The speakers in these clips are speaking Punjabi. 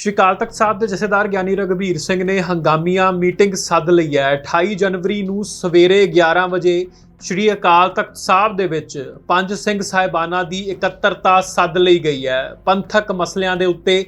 ਸ਼੍ਰੀ ਅਕਾਲ ਤਖਤ ਸਾਹਿਬ ਦੇ ਜਥੇਦਾਰ ਗਿਆਨੀ ਰਗਵੀਰ ਸਿੰਘ ਨੇ ਹੰਗਾਮੀਆਂ ਮੀਟਿੰਗ ਸੱਦ ਲਈ ਹੈ। 28 ਜਨਵਰੀ ਨੂੰ ਸਵੇਰੇ 11 ਵਜੇ ਸ਼੍ਰੀ ਅਕਾਲ ਤਖਤ ਸਾਹਿਬ ਦੇ ਵਿੱਚ ਪੰਜ ਸਿੰਘ ਸਾਹਿਬਾਨਾਂ ਦੀ ਇਕੱਤਰਤਾ ਸੱਦ ਲਈ ਗਈ ਹੈ। ਪੰਥਕ ਮਸਲਿਆਂ ਦੇ ਉੱਤੇ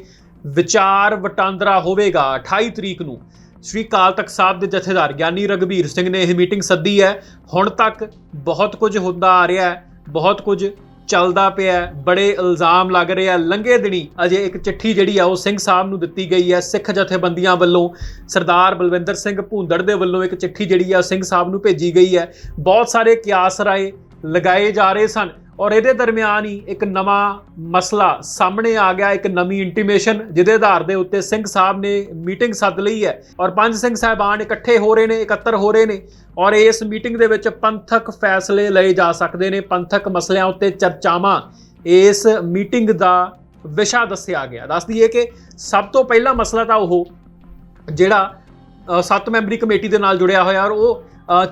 ਵਿਚਾਰ ਵਟਾਂਦਰਾ ਹੋਵੇਗਾ 28 ਤਰੀਕ ਨੂੰ। ਸ਼੍ਰੀ ਅਕਾਲ ਤਖਤ ਸਾਹਿਬ ਦੇ ਜਥੇਦਾਰ ਗਿਆਨੀ ਰਗਵੀਰ ਸਿੰਘ ਨੇ ਇਹ ਮੀਟਿੰਗ ਸੱਦੀ ਹੈ। ਹੁਣ ਤੱਕ ਬਹੁਤ ਕੁਝ ਹੁੰਦਾ ਆ ਰਿਹਾ ਹੈ, ਬਹੁਤ ਕੁਝ ਚੱਲਦਾ ਪਿਆ ਬੜੇ ਇਲਜ਼ਾਮ ਲੱਗ ਰਹੇ ਆ। ਲੰਘੇ ਦਿਨੀ ਅਜੇ ਇੱਕ ਚਿੱਠੀ ਜਿਹੜੀ ਆ, ਉਹ ਸਿੰਘ ਸਾਹਿਬ ਨੂੰ ਦਿੱਤੀ ਗਈ ਹੈ ਸਿੱਖ ਜਥੇਬੰਦੀਆਂ ਵੱਲੋਂ। ਸਰਦਾਰ ਬਲਵਿੰਦਰ ਸਿੰਘ ਭੂੰਦੜ ਦੇ ਵੱਲੋਂ ਇੱਕ ਚਿੱਠੀ ਜਿਹੜੀ ਆ ਸਿੰਘ ਸਾਹਿਬ ਨੂੰ ਭੇਜੀ ਗਈ ਹੈ। ਬਹੁਤ ਸਾਰੇ ਕਿਆਸ ਰਾਏ ਲਗਾਏ ਜਾ ਰਹੇ ਸਨ। ਔਰ ਇਹਦੇ ਦਰਮਿਆਨ ਹੀ ਇੱਕ ਨਵਾਂ ਮਸਲਾ ਸਾਹਮਣੇ ਆ ਗਿਆ, ਇੱਕ ਨਵੀਂ ਇੰਟੀਮੇਸ਼ਨ ਜਿਹਦੇ ਆਧਾਰ ਦੇ ਉੱਤੇ ਸਿੰਘ ਸਾਹਿਬ ਨੇ ਮੀਟਿੰਗ ਸੱਦ ਲਈ ਹੈ ਔਰ ਪੰਜ ਸਿੰਘ ਸਾਹਿਬਾਨ ਇਕੱਠੇ ਹੋ ਰਹੇ ਨੇ, ਇਕੱਤਰ ਹੋ ਰਹੇ ਨੇ ਔਰ ਇਸ ਮੀਟਿੰਗ ਦੇ ਵਿੱਚ ਪੰਥਕ ਫੈਸਲੇ ਲਏ ਜਾ ਸਕਦੇ ਨੇ, ਪੰਥਕ ਮਸਲਿਆਂ ਉੱਤੇ ਚਰਚਾਵਾਂ ਇਸ ਮੀਟਿੰਗ ਦਾ ਵਿਸ਼ਾ ਦੱਸਿਆ ਗਿਆ। ਦੱਸ ਦਈਏ ਕਿ ਸਭ ਤੋਂ ਪਹਿਲਾ ਮਸਲਾ ਤਾਂ ਉਹ ਜਿਹੜਾ ਸੱਤ ਮੈਂਬਰੀ ਕਮੇਟੀ ਦੇ ਨਾਲ ਜੁੜਿਆ ਹੋਇਆ ਔਰ ਉਹ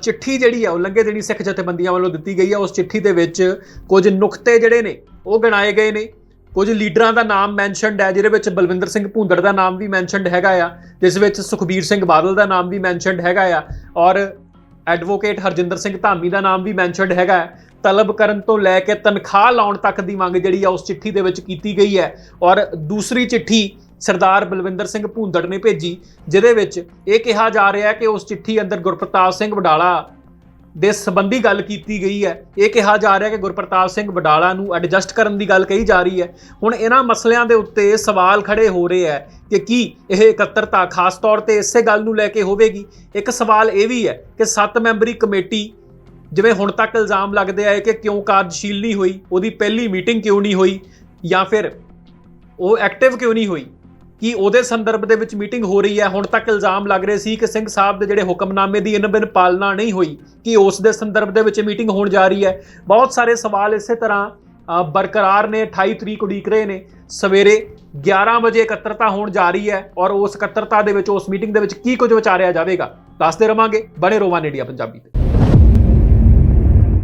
ਚਿੱਠੀ ਜਿਹੜੀ ਆ, ਉਹ ਲੰਘੇ ਦੇਣੀ ਸਿੱਖ ਜਥੇਬੰਦੀਆਂ ਵੱਲੋਂ ਦਿੱਤੀ ਗਈ ਆ। ਉਸ ਚਿੱਠੀ ਦੇ ਵਿੱਚ ਕੁਝ ਨੁਕਤੇ ਜਿਹੜੇ ਨੇ, ਉਹ ਗਿਣਾਏ ਗਏ ਨੇ। ਕੁਝ ਲੀਡਰਾਂ ਦਾ ਨਾਮ ਮੈਂਸ਼ਨਡ ਹੈ, ਜਿਹਦੇ ਵਿੱਚ ਬਲਵਿੰਦਰ ਸਿੰਘ ਭੁੰਦੜ ਦਾ ਨਾਮ ਵੀ ਮੈਂਸ਼ਨਡ ਹੈਗਾ ਆ। ਜਿਸ ਵਿੱਚ ਸੁਖਬੀਰ ਸਿੰਘ ਬਾਦਲ ਦਾ ਨਾਮ ਵੀ ਮੈਂਸ਼ਨਡ ਹੈਗਾ ਆ ਔਰ ਐਡਵੋਕੇਟ ਹਰਜਿੰਦਰ ਸਿੰਘ ਧਾਮੀ ਦਾ ਨਾਮ ਵੀ ਮੈਂਸ਼ਨਡ ਹੈਗਾ ਹੈ। ਤਲਬ ਕਰਨ ਤੋਂ ਲੈ ਕੇ ਤਨਖਾਹ ਲਾਉਣ ਤੱਕ ਦੀ ਮੰਗ ਜਿਹੜੀ ਆ, ਉਸ ਚਿੱਠੀ ਦੇ ਵਿੱਚ ਕੀਤੀ ਗਈ ਹੈ। ਔਰ ਦੂਸਰੀ ਚਿੱਠੀ ਸਰਦਾਰ ਬਲਵਿੰਦਰ ਸਿੰਘ ਭੂੰਦੜ ਨੇ ਭੇਜੀ, ਜਿਹਦੇ ਵਿੱਚ ਇਹ ਕਿਹਾ ਜਾ ਰਿਹਾ ਹੈ ਕਿ ਉਸ ਚਿੱਠੀ ਅੰਦਰ ਗੁਰਪ੍ਰਤਾਪ ਸਿੰਘ ਵਡਾਲਾ ਦੇ ਸੰਬੰਧੀ ਗੱਲ ਕੀਤੀ ਗਈ ਹੈ। ਇਹ ਕਿਹਾ ਜਾ ਰਿਹਾ ਕਿ ਗੁਰਪ੍ਰਤਾਪ ਸਿੰਘ ਵਡਾਲਾ ਨੂੰ ਐਡਜਸਟ ਕਰਨ ਦੀ ਗੱਲ ਕਹੀ ਜਾ ਰਹੀ ਹੈ। ਹੁਣ ਇਹਨਾਂ ਮਸਲਿਆਂ ਦੇ ਉੱਤੇ ਸਵਾਲ ਖੜੇ ਹੋ ਰਹੇ ਹੈ ਕਿ ਕੀ ਇਹ ਇਕੱਤਰਤਾ ਖਾਸ ਤੌਰ ਤੇ ਇਸੇ ਗੱਲ ਨੂੰ ਲੈ ਕੇ ਹੋਵੇਗੀ? ਇੱਕ ਸਵਾਲ ਇਹ ਵੀ ਹੈ ਕਿ ਸੱਤ ਮੈਂਬਰੀ ਕਮੇਟੀ ਜਿਵੇਂ ਹੁਣ ਤੱਕ ਇਲਜ਼ਾਮ ਲੱਗਦੇ ਆਏ ਕਿ ਕਿਉਂ ਕਾਰਜਸ਼ੀਲ ਨਹੀਂ ਹੋਈ, ਉਹਦੀ ਪਹਿਲੀ ਮੀਟਿੰਗ ਕਿਉਂ ਨਹੀਂ ਹੋਈ ਜਾਂ ਫਿਰ ਉਹ ਐਕਟਿਵ ਕਿਉਂ ਨਹੀਂ ਹੋਈ? ਕਿ ਉਹਦੇ ਸੰਦਰਭ ਦੇ ਵਿੱਚ ਮੀਟਿੰਗ ਹੋ ਰਹੀ ਹੈ। ਹੁਣ ਤੱਕ ਇਲਜ਼ਾਮ ਲੱਗ ਰਹੇ ਸੀ ਕਿ ਸਿੰਘ ਸਾਹਿਬ ਦੇ ਜਿਹੜੇ ਹੁਕਮਨਾਮੇ ਦੀ ਇਨ ਬਿਨ ਪਾਲਣਾ ਨਹੀਂ ਹੋਈ, ਕਿ ਉਸ ਦੇ ਸੰਦਰਭ ਦੇ ਵਿੱਚ ਮੀਟਿੰਗ ਹੋਣ ਜਾ ਰਹੀ ਹੈ। ਬਹੁਤ ਸਾਰੇ ਸਵਾਲ ਇਸੇ ਤਰ੍ਹਾਂ ਬਰਕਰਾਰ ਨੇ 28 ਤਰੀਕ ਉਡੀਕ ਰਹੇ ਨੇ। ਸਵੇਰੇ 11 ਵਜੇ ਇਕੱਤਰਤਾ ਹੋਣ ਜਾ ਰਹੀ ਹੈ ਔਰ ਉਸ ਇਕੱਤਰਤਾ ਦੇ ਵਿੱਚ, ਉਸ ਮੀਟਿੰਗ ਦੇ ਵਿੱਚ ਕੀ ਕੁਝ ਵਿਚਾਰਿਆ ਜਾਵੇਗਾ? ਦੱਸਦੇ ਰਵਾਂਗੇ। ਬਣੇ ਰੋਵਾਂ ਇੰਡੀਆ ਪੰਜਾਬੀ ਤੇ।